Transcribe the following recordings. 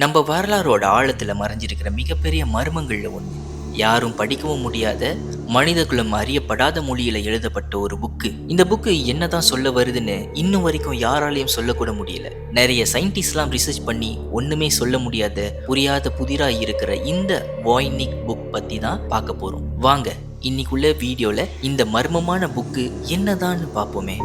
நம்ம வரலாறோட ஆழத்தில் மறைஞ்சிருக்கிற மிகப்பெரிய மர்மங்களில் ஒன்று யாரும் படிக்கவும் முடியாத மனிதகுலம் அறியப்படாத மொழியில எழுதப்பட்ட ஒரு புக்கு இந்த புக்கு என்னதான் சொல்ல வருதுன்னு இன்னும் வரைக்கும் யாராலையும் சொல்லக்கூட முடியல. நிறைய சயின்டிஸ்ட்லாம் ரிசர்ச் பண்ணி ஒண்ணுமே சொல்ல முடியாத புரியாத புதிரா இருக்கிற இந்த வாய்னிக் புக் பத்தி தான் பார்க்க போறோம். வாங்க இன்னைக்குள்ள வீடியோல இந்த மர்மமான புக்கு என்னதான்னு பார்ப்போமே.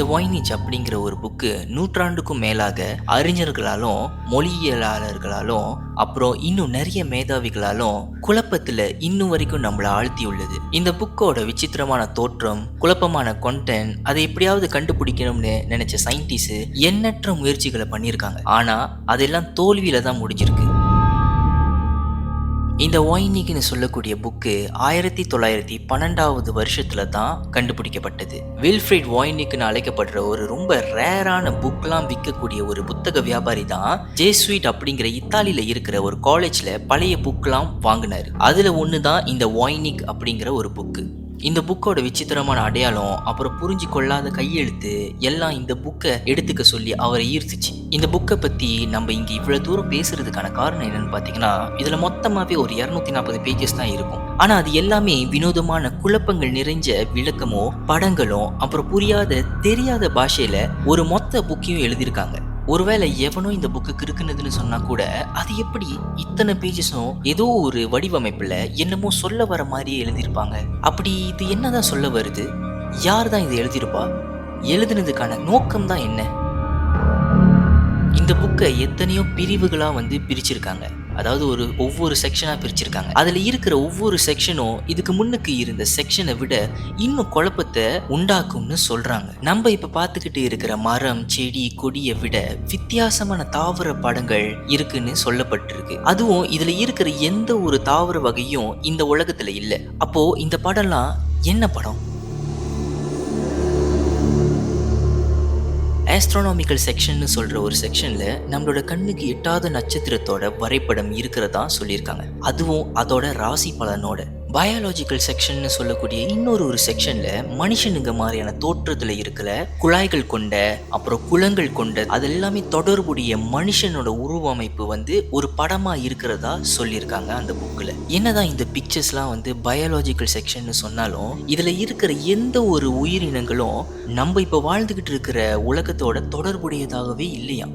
இந்த வாய்னிச் அப்படிங்கிற ஒரு புக்கு நூற்றாண்டுக்கும் மேலாக அறிஞர்களாலும் மொழியியலாளர்களாலும் அப்புறம் இன்னும் நிறைய மேதாவிகளாலும் குழப்பத்துல இன்னும் வரைக்கும் நம்மளை ஆழ்த்தி உள்ளது இந்த புக்கோட விசித்திரமான தோற்றம் குழப்பமான கொண்டென்ட் அதை எப்படியாவது கண்டுபிடிக்கணும்னு நினைச்ச சயின்டிஸ்ட் எண்ணற்ற முயற்சிகளை பண்ணியிருக்காங்க. ஆனா அதெல்லாம் தோல்வியில தான் முடிஞ்சிருக்கு. இந்த ஒயினிக்னு சொல்லக்கூடிய புக்கு ஆயிரத்தி தொள்ளாயிரத்தி பன்னெண்டாவது வருஷத்துல தான் கண்டுபிடிக்கப்பட்டது. வில்ஃப்ரிட் ஒயினிக்னு அழைக்கப்படுற ஒரு ரொம்ப ரேரான புக்லாம் விற்கக்கூடிய ஒரு புத்தக வியாபாரி தான் ஜேஸ்வீட் அப்படிங்கிற இத்தாலியில இருக்கிற ஒரு காலேஜ்ல பழைய புக்லாம் வாங்கினாரு. அதுல ஒன்று தான் இந்த ஒயினிக் அப்படிங்கிற ஒரு புக்கு. இந்த புக்கோட விசித்திரமான அடையாளம் அப்புறம் புரிஞ்சு கொள்ளாத கையெழுத்து எல்லாம் இந்த புக்கை எடுத்துக்க சொல்லி அவரை ஈர்த்துச்சு. இந்த புக்கை பத்தி நம்ம இங்க இவ்வளவு தூரம் பேசுறதுக்கான காரணம் என்னன்னு பாத்தீங்கன்னா இதுல மொத்தமாவே ஒரு இருநூத்தி நாற்பது பேஜஸ் தான் இருக்கும். ஆனா அது எல்லாமே வினோதமான குழப்பங்கள் நிறைஞ்ச விளக்கமோ படங்களும் அப்புறம் புரியாத தெரியாத பாஷையில ஒரு மொத்த புக்கையும் எழுதியிருக்காங்க. ஒருவேளை எவனோ இந்த புக்கு கிறுக்குனதுன்னு சொன்னா கூட அது எப்படி இத்தனை பேஜஸும் ஏதோ ஒரு வடிவமைப்புல என்னமோ சொல்ல வர மாதிரியே எழுதியிருப்பாங்க. அப்படி இது என்னதான் சொல்ல வருது? யார் தான் இதை எழுதியிருப்பா? எழுதுனதுக்கான நோக்கம் தான் என்ன? இந்த புக்கை எத்தனையோ பிரிவுகளாக வந்து பிரிச்சிருக்காங்க. அதாவது ஒரு ஒவ்வொரு செக்ஷனாக பிரிச்சிருக்காங்க. அதில் இருக்கிற ஒவ்வொரு செக்ஷனும் இதுக்கு முன்னுக்கு இருந்த செக்ஷனை விட இன்னும் குழப்பத்தை உண்டாக்கும்னு சொல்கிறாங்க நம்ம இப்போ பார்த்துக்கிட்டு இருக்கிற மரம் செடி கொடியை விட வித்தியாசமான தாவர படங்கள் இருக்குன்னு சொல்லப்பட்டிருக்கு. அதுவும் இதில் இருக்கிற எந்த ஒரு தாவர வகையும் இந்த உலகத்தில் இல்லை. அப்போது இந்த படம்லாம் என்ன படம்? ஆஸ்ட்ரானாமிக்கல் செக்ஷன்னு சொல்கிற ஒரு செக்ஷனில் நம்மளோட கண்ணுக்கு எட்டாத நட்சத்திரத்தோட வரைபடம் இருக்கிறதா சொல்லியிருக்காங்க. அதுவும் அதோட ராசி பலனோட. பயாலஜிக்கல் செக்ஷன்னு சொல்லக்கூடிய இன்னொரு ஒரு செக்ஷனில் மனுஷனுங்க மாதிரியான தோற்றத்தில் இருக்கிற குழாய்கள் கொண்ட அப்புறம் குளங்கள் கொண்ட அது எல்லாமே தொடர்புடைய மனுஷனோட உருவமைப்பு வந்து ஒரு படமாக இருக்கிறதா சொல்லியிருக்காங்க அந்த புக்கில் என்னதான் இந்த பிக்சர்ஸ்லாம் வந்து பயாலஜிக்கல் செக்ஷன்னு சொன்னாலும் இதில் இருக்கிற எந்த ஒரு உயிரினங்களும் நம்ம இப்போ வாழ்ந்துக்கிட்டு இருக்கிற உலகத்தோட தொடர்புடையதாகவே இல்லையா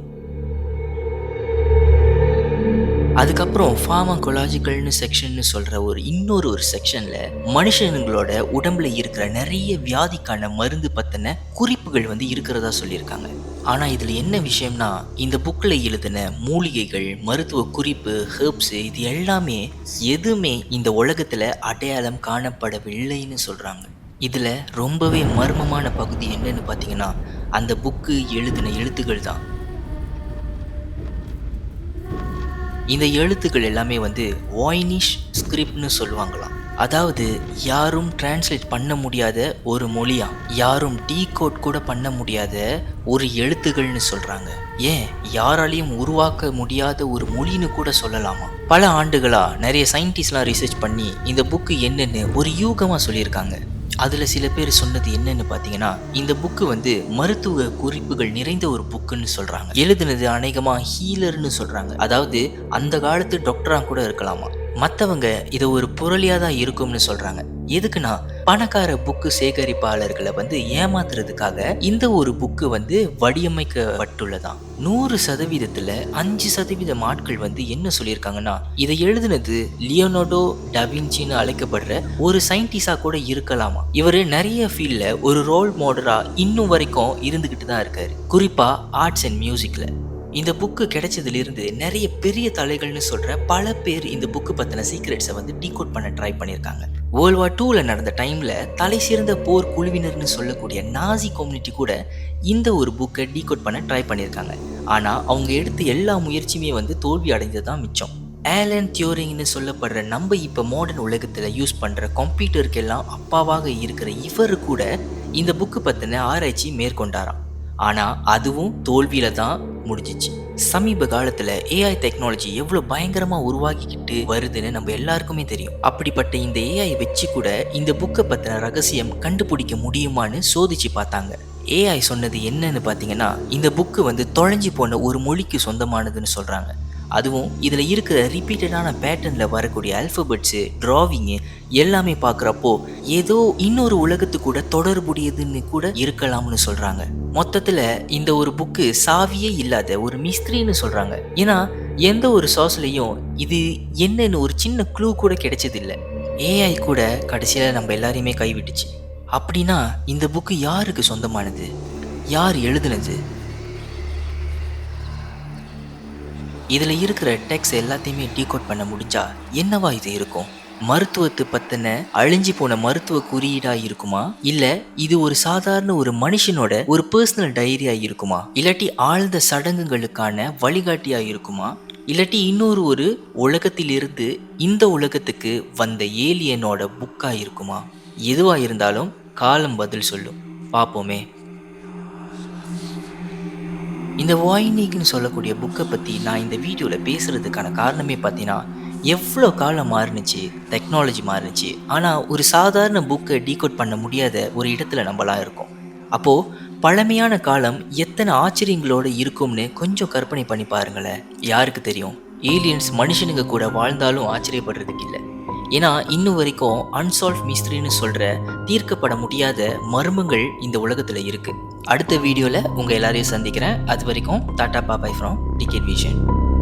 அதுக்கப்புறம் ஃபார்மகொலாஜிக்கல்னு செக்ஷன்னு சொல்கிற ஒரு இன்னொரு ஒரு செக்ஷனில் மனுஷனுங்களோட உடம்புல இருக்கிற நிறைய வியாதிக்கான மருந்து பற்றின குறிப்புகள் வந்து இருக்கிறதா சொல்லியிருக்காங்க. ஆனால் இதில் என்ன விஷயம்னா இந்த புக்கில் எழுதின மூலிகைகள் மருத்துவ குறிப்பு ஹெர்ப்ஸு இது எல்லாமே எதுவுமே இந்த உலகத்தில் அடையாளம் காணப்படவில்லைன்னு சொல்கிறாங்க இதில் ரொம்பவே மர்மமான பகுதி என்னன்னு பார்த்தீங்கன்னா அந்த புக்கு எழுதின எழுத்துக்கள் தான். இந்த எழுத்துக்கள் எல்லாமே வந்து வாய்னிஷ் ஸ்கிரிப்ட்னு சொல்லுவாங்களாம். அதாவது யாரும் டிரான்ஸ்லேட் பண்ண முடியாத ஒரு மொழியா யாரும் டீ கோட் கூட பண்ண முடியாத ஒரு எழுத்துகள்னு சொல்றாங்க. ஏன்? யாராலையும் உருவாக்க முடியாத ஒரு மொழின்னு கூட சொல்லலாமா பல ஆண்டுகளா நிறைய சயின்டிஸ்ட்லாம் ரிசர்ச் பண்ணி இந்த புக்கு என்னன்னு ஒரு யூகமா சொல்லியிருக்காங்க. அதில் சில பேர் சொன்னது என்னன்னு பார்த்தீங்கன்னா இந்த புக்கு வந்து மருத்துவ குறிப்புகள் நிறைந்த ஒரு புக்குன்னு சொல்கிறாங்க எழுதுனது அநேகமாக ஹீலர்னு சொல்கிறாங்க அதாவது அந்த காலத்து டாக்டராக கூட இருக்கலாமா? மற்றவங்க இதை ஒரு புரளியாக தான் இருக்கும்னு சொல்கிறாங்க எதுக்குன்னா பணக்கார புக்கு சேகரிப்பாளர்களை வந்து ஏமாத்துறதுக்காக இந்த ஒரு புக்கு வந்து வடிவமைக்கப்பட்டுள்ளதாம். நூறு சதவீதத்துல அஞ்சு சதவீதம் ஆட்கள் வந்து என்ன சொல்லியிருக்காங்கன்னா இதை எழுதுனது லியோனோடோ டவின்சின்னு அழைக்கப்படுற ஒரு சயின்டிஸ்டா கூட இருக்கலாமா? இவர் நிறைய ஃபீல்ட்ல ஒரு ரோல் மாடலா இன்னும் வரைக்கும் இருந்துகிட்டு தான் இருக்காரு. குறிப்பா ஆர்ட்ஸ் அண்ட் மியூசிக்ல இந்த புக்கு கிடைச்சதுலேருந்து நிறைய பெரிய தலைகள்னு சொல்கிற பல பேர் இந்த புக்கு பற்றின சீக்ரெட்ஸை வந்து டீகோட் பண்ண ட்ரை பண்ணியிருக்காங்க வேர்ல்ட் வார் டூவில் நடந்த டைமில் தலை சிறந்த போர் குழுவினர்னு சொல்லக்கூடிய நாசி கம்யூனிட்டி கூட இந்த ஒரு புக்கை டீகோட் பண்ண ட்ரை பண்ணியிருக்காங்க ஆனால் அவங்க எடுத்த எல்லா முயற்சியுமே வந்து தோல்வி அடைந்தது தான் மிச்சம். ஏலன் தியோரிங்னு சொல்லப்படுற நம்ம இப்போ மாடர்ன் உலகத்தில் யூஸ் பண்ணுற கம்ப்யூட்டருக்கெல்லாம் அப்பாவாக இருக்கிற இவர் கூட இந்த புக்கு பற்றின ஆராய்ச்சி மேற்கொண்டாராம். ஆனால் அதுவும் தோல்வியில தான் முடிஞ்சிச்சு. சமீப காலத்தில் ஏஐ டெக்னாலஜி எவ்வளோ பயங்கரமாக உருவாக்கிக்கிட்டு வருதுன்னு நம்ம எல்லாருக்குமே தெரியும். அப்படிப்பட்ட இந்த ஏஐ வச்சு கூட இந்த புக்கை பற்றின ரகசியம் கண்டுபிடிக்க முடியுமான்னு சோதிச்சு பார்த்தாங்க. ஏஐ சொன்னது என்னன்னு பார்த்தீங்கன்னா இந்த புக்கு வந்து தொலைஞ்சி போன ஒரு மொழிக்கு சொந்தமானதுன்னு சொல்கிறாங்க அதுவும் இதில் இருக்கிற ரிப்பீட்டடான பேட்டர்னில் வரக்கூடிய அல்ஃபபெட்ஸு டிராவிங்கு எல்லாமே பார்க்குறப்போ ஏதோ இன்னொரு உலகத்து கூட தொடர்புடையதுன்னு கூட இருக்கலாம்னு சொல்கிறாங்க மொத்தத்தில் இந்த ஒரு புக்கு சாவியே இல்லாத ஒரு மிஸ்திரின்னு சொல்கிறாங்க ஏன்னா எந்த ஒரு சாஸ்லையும் இது என்னன்னு ஒரு சின்ன க்ளூ கூட கிடைச்சதில்லை. ஏஐ கூட கடைசியில் நம்ம எல்லாரையுமே கைவிட்டுச்சு. அப்படின்னா இந்த புக்கு யாருக்கு சொந்தமானது? யார் எழுதுனது? இதில் இருக்கிற டெக்ஸ் எல்லாத்தையுமே டீகோட் பண்ண முடிஞ்சா என்னவா இது இருக்கும்? மருத்துவத்தை பத்தின அழிஞ்சு போன மருத்துவ குறியீடா இருக்குமா? இல்ல இது ஒரு சாதாரண ஒரு மனுஷனோட ஒரு பர்சனல் டைரியா இருக்குமா? இல்லாட்டி ஆழ்ந்த சடங்குகளுக்கான வழிகாட்டியா இருக்குமா? இல்லாட்டி இன்னொரு ஒரு உலகத்திலிருந்து இந்த உலகத்துக்கு வந்த ஏலியனோட புக்கா இருக்குமா? எதுவா இருந்தாலும் காலம் பதில் சொல்லும். பார்ப்போமே இந்த வாய்னிக்னு சொல்லக்கூடிய புக்கை பற்றி நான் இந்த வீடியோவில் பேசுகிறதுக்கான காரணமே பார்த்தீங்கன்னா எவ்வளோ காலம் மாறுனுச்சு டெக்னாலஜி மாறுனுச்சு. ஆனால் ஒரு சாதாரண புக்கை டீகோட் பண்ண முடியாத ஒரு இடத்துல நம்மளாம் இருக்கோம். அப்போது பழமையான காலம் எத்தனை ஆச்சரியங்களோட இருக்கும்னு கொஞ்சம் கற்பனை பண்ணி பாருங்களேன். யாருக்கு தெரியும்? ஏலியன்ஸ் மனுஷனுங்க கூட வாழ்ந்தாலும் ஆச்சரியப்படுறதுக்கு இல்லை. ஏன்னா இன்னும் வரைக்கும் அன்சால்வ் மிஸ்ட்ரின்னு சொல்கிற தீர்க்கப்பட முடியாத மர்மங்கள் இந்த உலகத்தில் இருக்குது அடுத்த வீடியோவில் உங்கள் எல்லாரையும் சந்திக்கிறேன். அது வரைக்கும் tata bye bye from ticket vision